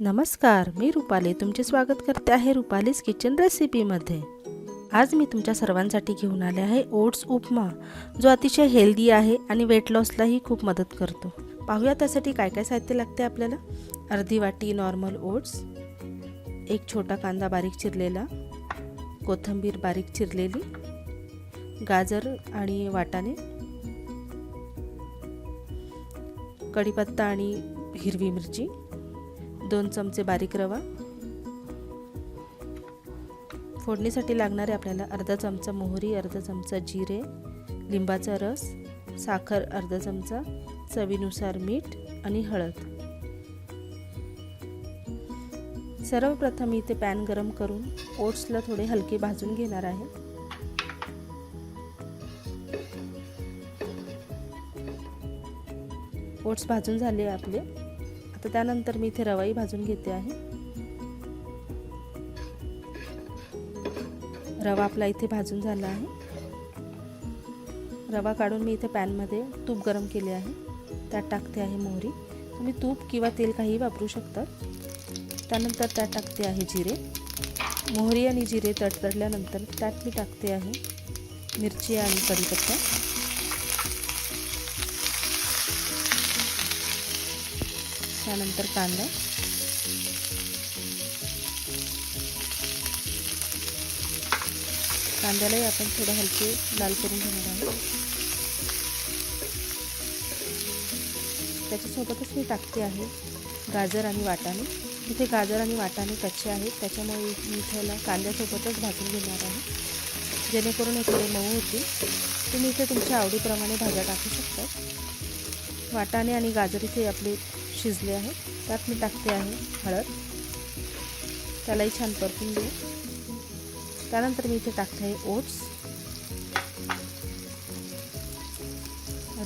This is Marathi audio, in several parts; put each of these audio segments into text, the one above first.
नमस्कार मी रुपाली. तुमचे स्वागत करते आहे रुपालीज किचन रेसिपीमध्ये. आज मी तुमच्या सर्वांसाठी घेऊन आले आहे ओट्स उपमा जो अतिशय हेल्दी आहे आणि वेट लॉसलाही खूप मदत करतो. पाहूया त्यासाठी काय काय साहित्य लागते आपल्याला. अर्धी वाटी नॉर्मल ओट्स एक छोटा कांदा बारीक चिरलेला कोथिंबीर बारीक चिरलेली गाजर आणि वाटाणे कढीपत्ता आणि हिरवी मिरची दोन चमचे बारीक रवा. फोडणीसाठी लागणारे आपल्याला अर्धा चमचा मोहरी अर्धा चमचा जिरे लिंबाचा रस साखर अर्धा चमचा चवीनुसार मीठ आणि हळद. सर्वप्रथम इथे पॅन गरम करून ओट्सला थोडे हलके भाजून घेणार आहे. ओट्स भाजून झाले आपले. तर त्यानंतर मी इथे रवाई भाजून घेते आहे. रवा आपला इथे भाजून झाला आहे. रवा काढून मी इथे पॅनमध्ये तूप गरम केले आहे. त्यात टाकते आहे मोहरी. तुम्ही तूप किंवा तेल काही वापरू शकता. त्यानंतर त्यात टाकते आहे जिरे. मोहरी आणि जिरे तडतडल्यानंतर त्यात मी टाकते आहे मिरची आणि कढीपत्ता. त्यानंतर कांदा. कांद्यालाही आपण थोडं हलके लाल करून घेणार आहोत. त्याच्यासोबतच मी टाकते आहे गाजर आणि वाटाणे. इथे गाजर आणि वाटाणे कच्चे आहेत त्याच्यामुळे मी इथेला कांद्यासोबतच भाजून घेणार आहे. जेणेकरून हे थोडे मऊ होतील. तुम्ही इथे तुमच्या आवडीप्रमाणे भाज्या टाकू शकता. वाटाणे आणि गाजर इथे आपले शिजले आहे. त्यात मी टाकते आहे हळद. त्यालाही छान परतून घेऊ. त्यानंतर मी इथे टाकते आहे ओट्स.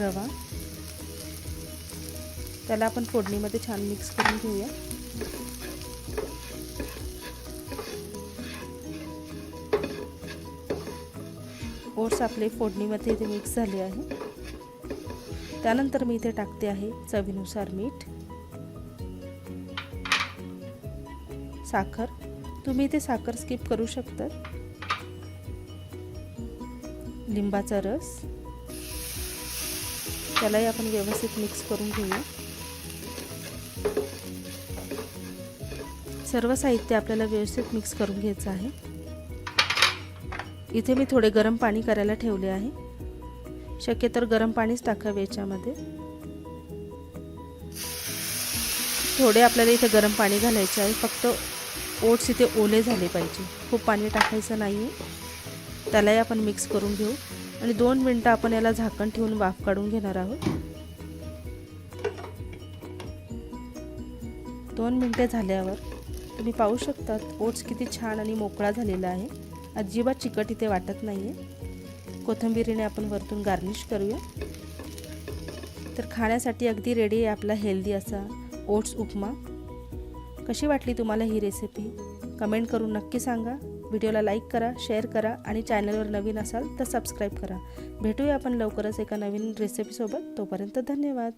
रवा. त्याला आपण फोडणीमध्ये छान मिक्स करून घेऊया. ओट्स आपले फोडणीमध्ये इथे मिक्स झाले आहे. त्यानंतर मी इथे टाकते आहे चवीनुसार मीठ. साखर. तुम्ही इथे साखर स्किप करू शकता लिंबाचा रस. त्यालाही आपण व्यवस्थित मिक्स करून घेऊया. सर्व साहित्य आपल्याला व्यवस्थित मिक्स करून घ्यायचं आहे. इथे मी थोडे गरम पाणी करायला ठेवले आहे. शक्यतर गरम पाणीच टाकावे याच्यामध्ये. थोडे आपल्याला इथे गरम पाणी घालायचे आहे. फक्त ओट्स इथे ओले झाले पाहिजे. खूप पाणी टाकायचं नाही आहे त्यालाही आपण मिक्स करून घेऊ. आणि दोन मिनटं आपण याला झाकण ठेवून वाफ काढून घेणार आहोत. दोन मिनटे झाल्यावर तुम्ही पाहू शकतात ओट्स किती छान आणि मोकळा झालेला आहे. अजिबात चिकट इथे वाटत नाही आहे कोथिंबिरीने आपण वरतून गार्निश करूया. तर खाण्यासाठी अगदी रेडी आहे आपला हेल्दी असा ओट्स उपमा. कशी वाटली तुम्हाला ही रेसिपी कमेंट करून नक्की सांगा. व्हिडिओला लाईक करा शेअर करा आणि चॅनलवर नवीन असाल तर सबस्क्राईब करा. भेटूया आपण लवकरच एका नवीन रेसिपीसोबत तोपर्यंत धन्यवाद.